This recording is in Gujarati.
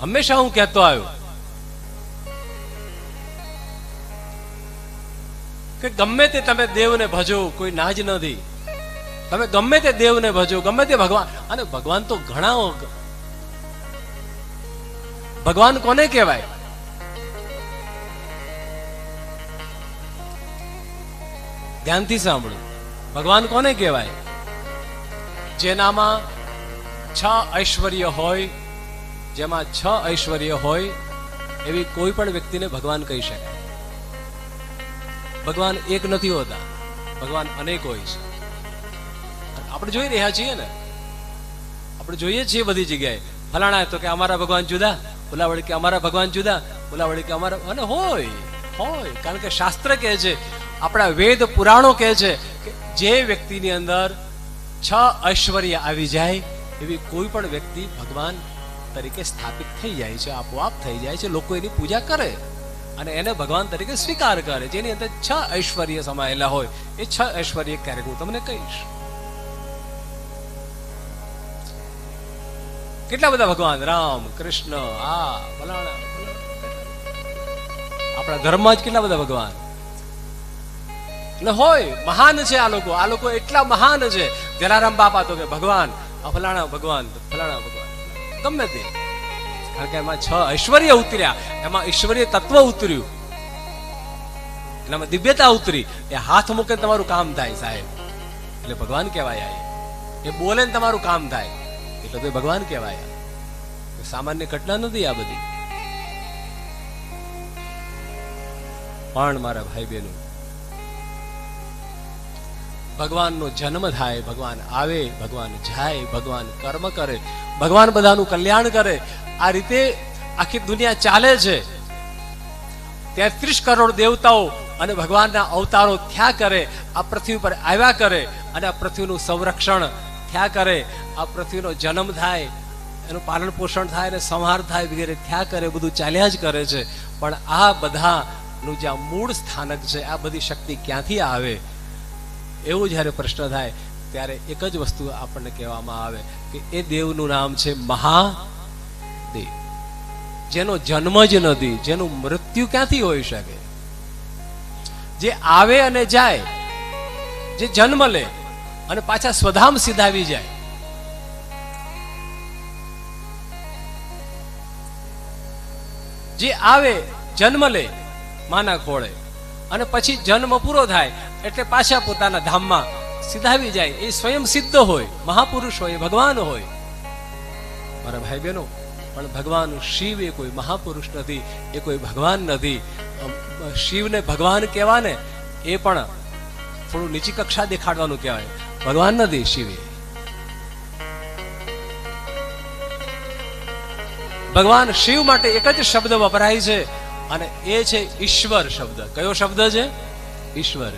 હંમેશા હું કહેતો આવ્યો કે ગમે તે તમે દેવને ભજો, કોઈ ના જ નથી તમે ગમે તે દેવને ભજો, ગમે તે ભગવાન. અને ભગવાન તો ઘણા ભગવાન કોને કહેવાય? ધ્યાનથી સાંભળો. ભગવાન કોને કહેવાય? જેનામાં છ ઐશ્વર્ય હોય જેમાં છ ઐશ્વર્ય હોય, એવી કોઈ પણ વ્યક્તિને ભગવાન કહી શકાય. ભગવાન એક નથી હોતા, ભગવાન અનેક હોય છે. આપણે જોઈ રહ્યા છીએ ને, આપણે જોઈએ છીએ બધી જગ્યાએ. ફલાણા તો કે અમારા ભગવાન જુદા ઓલા કે અમારા ભગવાન જુદા ઓલા કે અમારા, અને હોય હોય. કારણ કે શાસ્ત્ર કહે છે, આપણા વેદ પુરાણો કહે છે કે જે વ્યક્તિની અંદર છ ઐશ્વર્ય આવી જાય, એવી કોઈ પણ વ્યક્તિ ભગવાન તરીકે સ્થાપિત થઈ જાય છે, આપોઆપ થઈ જાય છે, લોકો એની પૂજા કરે અને એને ભગવાન તરીકે સ્વીકાર કરે. જેની અંદર છ ઐશ્વર્ય સમાયેલા હોય, એ છ ઐશ્વર્ય ક્યારેક હું તમને કહીશ. કેટલા બધા ભગવાન? રામ, કૃષ્ણ, આ, ફલાણા આપણા ધર્મમાં જ કેટલા બધા ભગવાન? એટલે હોય, મહાન છે આ લોકો. આ લોકો એટલા મહાન છે. જલારામ બાપા તો કે ભગવાન ફલાણા ભગવાન ફલાણા ભગવાન. ગમે તે. કારણ કે એમાં છ ઐશ્વર્ય ઉતર્યા. એમાં ઈશ્વરીય તત્વ ઉતર્યું. એનામાં દિવ્યતા ઉતરી. એ હાથ મૂકે તમારું કામ થાય સાહેબ. એટલે ભગવાન કહેવાય. એ. બોલે ને તમારું કામ થાય. એટલે તો ભગવાન કહેવાય. સામાન્ય ઘટના નથી આ બધી. પણ મારા ભાઈ બહેનો ભગવાનનો જન્મ થાય, ભગવાન આવે, ભગવાન જાય, ભગવાન કર્મ કરે, ભગવાન બધાનું કલ્યાણ કરે. આ રીતે આખી દુનિયા ચાલે છે. તેત્રીસ કરોડ દેવતાઓ અને ભગવાનના અવતારો થયા કરે, આ પૃથ્વી પર આવ્યા કરે અને આ પૃથ્વીનું સંરક્ષણ થયા કરે, આ પૃથ્વીનો જન્મ થાય, એનું પાલન પોષણ થાય અને સંહાર થાય વગેરે થયા કરે, બધું ચાલ્યા જ કરે છે. પણ આ બધાનું જ્યાં મૂળ સ્થાનક છે, આ બધી શક્તિ ક્યાંથી આવે? એવો જ્યારે પ્રશ્ન થાય, ત્યારે એક જ વસ્તુ આપણને કહેવામાં આવે કે એ દેવનું નામ છે મહાદેવ. જેનો જન્મ જ નથી, જેનું મૃત્યુ ક્યાંથી હોઈ શકે? જે આવે અને જાય, જે જન્મ લે અને પાછા સ્વધામ સીધાવી જાય. જે આવે, જન્મ લે, માના ખોળે. અને પછી જન્મ પૂરો થાય એટલે પાછા પોતાના ધામમાં સીધાવી જાય. એ સ્વયં સિદ્ધ હોય. મહાપુરુષ હોય ભગવાન હોય. મારા ભાઈ બહેનો પણ ભગવાન શિવ એ કોઈ મહાપુરુષ નથી, એ કોઈ ભગવાન નથી. શિવને ભગવાન કહેવાને એ પણ થોડું નીચી કક્ષા દેખાડવાનું કહેવાય. ભગવાન નથી શિવ. ભગવાન શિવ માટે એક જ શબ્દ વપરાય છે. અને એ છે ઈશ્વર શબ્દ. કયો શબ્દ છે? ઈશ્વર.